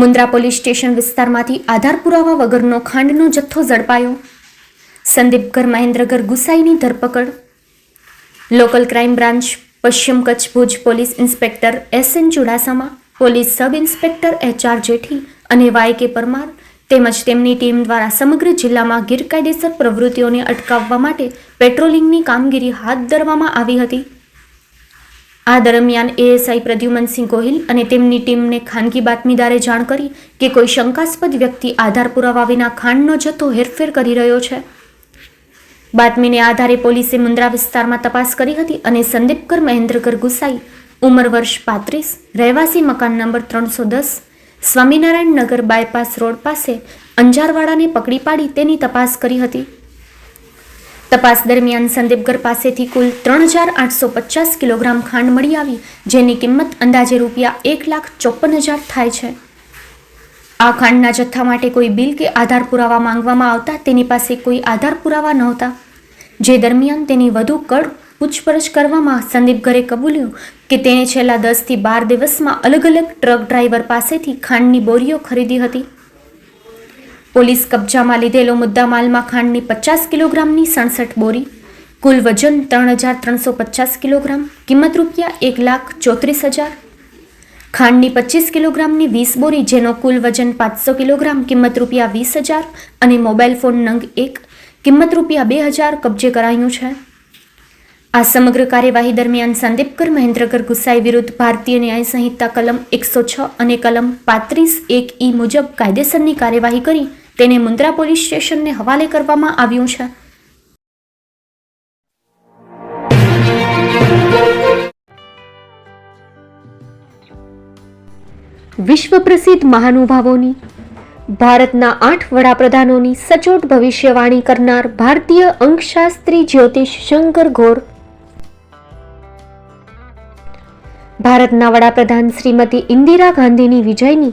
Mundra police station વિસ્તારમાંથી આધાર પુરાવા વગરનો ખાંડનો જથ્થો ઝડપાયો. સંદીપગર મહેન્દ્રગર ગુસાઈની ધરપકડ. લોકલ ક્રાઇમ બ્રાન્ચ, પશ્ચિમ Kutch Bhuj police inspector S N Chudasama, police sub inspector H R Jethi અને વાય કે પરમાર તેમજ તેમની ટીમ દ્વારા સમગ્ર જિલ્લામાં ગેરકાયદેસર પ્રવૃત્તિઓને અટકાવવા માટે પેટ્રોલિંગની કામગીરી હાથ ધરવામાં આવી હતી. આ દરમિયાન એએસઆઈ પ્રદ્યુમનસિંહ ગોહિલ અને તેમની ટીમને ખાનગી બાતમીદારે જાણ કરી કે કોઈ શંકાસ્પદ વ્યક્તિ આધાર પુરાવા વિના ખાંડનો જથ્થો હેરફેર કરી રહ્યો છે. બાતમીને આધારે પોલીસે મુન્દ્રા વિસ્તારમાં તપાસ કરી હતી અને સંદીપકર મહેન્દ્રકર ગુસાઈ, ઉંમર વર્ષ પાંત્રીસ, રહેવાસી મકાન નંબર ત્રણસો દસ, સ્વામિનારાયણ નગર બાયપાસ રોડ પાસે અંજારવાડાને પકડી પાડી તેની તપાસ કરી હતી. તપાસ દરમિયાન સંદીપગર પાસેથી કુલ ત્રણ હજાર આઠસો પચાસ કિલોગ્રામ ખાંડ મળી આવી, જેની કિંમત અંદાજે રૂપિયા એક લાખ ચોપન હજાર થાય છે. આ ખાંડના જથ્થા માટે કોઈ બિલ કે આધાર પુરાવા માંગવામાં આવતા તેની પાસે કોઈ આધાર પુરાવા નહોતા. જે દરમિયાન તેની વધુ કડ પૂછપરછ કરવામાં સંદીપગરે કબૂલ્યું કે તેણે છેલ્લા દસથી બાર દિવસમાં અલગ અલગ ટ્રક ડ્રાઈવર પાસેથી ખાંડની બોરીઓ ખરીદી હતી. પોલીસ કબજામાં લીધેલો મુદ્દામાલમાં ખાંડની પચાસ કિલોગ્રામની સડસઠ બોરી, કુલ વજન ત્રણ હજાર ત્રણસો પચાસ કિલોગ્રામ, કિંમત રૂપિયા એક લાખ ચોત્રીસ હજાર. ખાંડની પચીસ કિલોગ્રામની વીસ બોરી, જેનો કુલ વજન પાંચસો કિલોગ્રામ, કિંમત રૂપિયા વીસ હજાર અને મોબાઈલ ફોન નંગ એક, કિંમત રૂપિયા બે હજાર કબજે કરાયું છે. આ સમગ્ર કાર્યવાહી દરમિયાન સંદીપકર મહેન્દ્રકર ગુસાઈ વિરુદ્ધ ભારતીય ન્યાય સંહિતા કલમ એકસો છ અને કલમ પાંત્રીસ એક ઈ મુજબ કાયદેસરની કાર્યવાહી કરી તેને મુન્દ્રા પોલીસ સ્ટેશનને હવાલે કરવામાં આવ્યું છે. વિશ્વ પ્રસિદ્ધ મહાનુભાવોની, ભારતના આઠ વડાપ્રધાનોની સચોટ ભવિષ્યવાણી કરનાર ભારતીય અંકશાસ્ત્રી જ્યોતિષ શંકર ઘોર ભારતના વડાપ્રધાન શ્રીમતી ઇન્દિરા ગાંધીની વિજયની